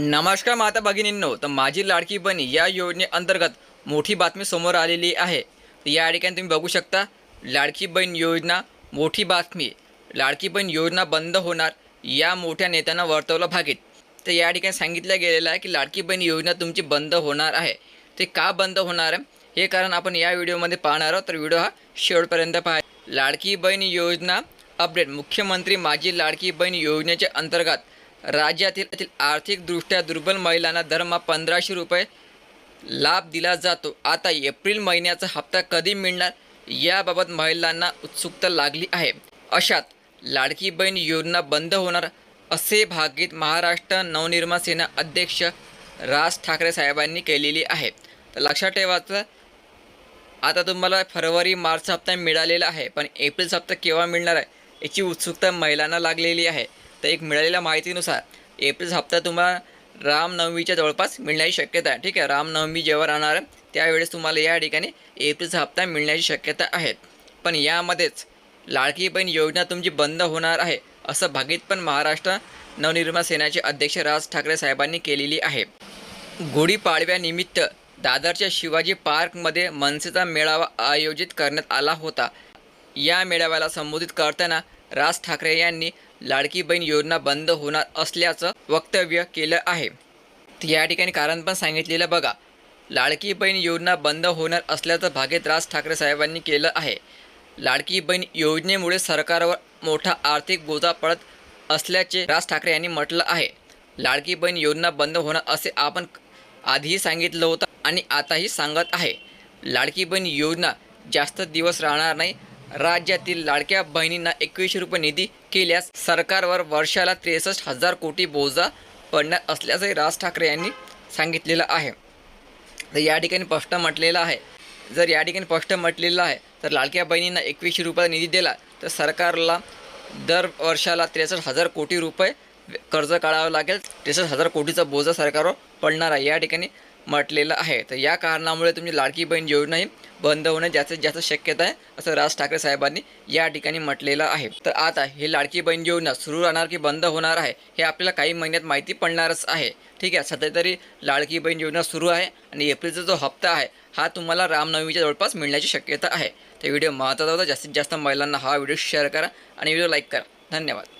नमस्कार माता भगिनींनो तर माझी लाडकी बनी या योजनेअंतर्गत मोठी बातमी समोर आलेली आहे. या ठिकाणी तुम्ही बघू शकता लाडकी बहीण योजना मोठी बातमी लाडकी बहीण योजना बंद होणार या मोठ्या नेत्यांना वर्तवलं भागीत. तर या ठिकाणी सांगितलं गेलेलं आहे की लाडकी बहीण योजना तुमची बंद होणार आहे. ते का बंद होणार आहे? हे कारण आपण या व्हिडिओमध्ये पाहणार आहोत. तर व्हिडिओ हा शेवटपर्यंत पहा. लाडकी बहीण योजना अपडेट. मुख्यमंत्री माझी लाडकी बहीण योजनेच्या अंतर्गत राज्यातील आर्थिकदृष्ट्या दुर्बल महिलांना दरमहा पंधराशे रुपये लाभ दिला जातो. आता एप्रिल महिन्याचा हप्ता कधी मिळणार याबाबत महिलांना उत्सुकता लागली आहे. अशात लाडकी बहीण योजना बंद होणार असे भागीत महाराष्ट्र नवनिर्माण सेना अध्यक्ष राज ठाकरे साहेबांनी केलेली आहे. तर लक्षात ठेवायचं आता तुम्हाला फरवरी मार्च हप्ता मिळालेला आहे पण एप्रिल हप्ता केव्हा मिळणार आहे याची उत्सुकता महिलांना लागलेली आहे. तर एक मिळालेल्या माहितीनुसार एप्रिल हप्ता तुम्हाला रामनवमीच्या जवळपास मिळण्याची शक्यता आहे. ठीक आहे. रामनवमी जेव्हा राहणार त्यावेळेस तुम्हाला या ठिकाणी एप्रिलचा हप्ता मिळण्याची शक्यता आहे. पण यामध्येच लाडकी बहीण योजना तुमची बंद होणार आहे असं भागीत पण महाराष्ट्र नवनिर्माण सेनेचे अध्यक्ष राज ठाकरे साहेबांनी केलेली आहे. गुढीपाडव्यानिमित्त दादरच्या शिवाजी पार्कमध्ये मनसेचा मेळावा आयोजित करण्यात आला होता. या मेळाव्याला संबोधित करताना राज ठाकरे यांनी लाडकी बहीण योजना बंद होणार असल्याचं वक्तव्य केलं आहे. या ठिकाणी कारण पण सांगितलेलं बघा लाडकी बहीण योजना बंद होणार असल्याचं भागेत राज ठाकरे साहेबांनी केलं आहे. लाडकी बहीण योजनेमुळे सरकारवर मोठा आर्थिक बोजा पडत असल्याचे राज ठाकरे यांनी म्हटलं आहे. लाडकी बहीण योजना बंद होणार असे आपण आधीही सांगितलं होतं आणि आताही सांगत आहे. लाडकी बहीण योजना जास्त दिवस राहणार नाही राज्यातील लाडक्या बहिणींना एकवीसशे रुपये निधी केल्यास सरकारवर वर्षाला त्रेसष्ट हजार कोटी बोजा पडणार असल्याचंही राज ठाकरे यांनी सांगितलेलं आहे. तर या ठिकाणी स्पष्ट म्हटलेलं आहे. जर या ठिकाणी स्पष्ट म्हटलेलं आहे तर लाडक्या बहिणींना एकवीसशे रुपये निधी दिला तर सरकारला दर वर्षाला त्रेसष्ट हजार कोटी रुपये कर्ज काढावं लागेल. त्रेसष्ट हजार कोटीचा बोजा सरकारवर पडणार आहे. या ठिकाणी म्हटलेलं आहे. तर या कारणामुळे तुमची लाडकी बहीण योजना ही बंद होणं जास्तीत जास्त शक्यता आहे असं राज ठाकरे साहेबांनी या ठिकाणी म्हटलेलं आहे. तर आता ही लाडकी बहीण योजना सुरू राहणार की बंद होणार आहे हे आपल्याला काही महिन्यात माहिती पडणारच आहे. ठीक आहे सध्या तरी लाडकी बहीण योजना सुरू आहे आणि एप्रिलचा जो हप्ता आहे हा तुम्हाला रामनवमीच्या जवळपास मिळण्याची शक्यता आहे. तर व्हिडिओ महत्त्वाचा होता जास्तीत जास्त महिलांना हा व्हिडिओ शेअर करा आणि व्हिडिओ लाईक करा. धन्यवाद.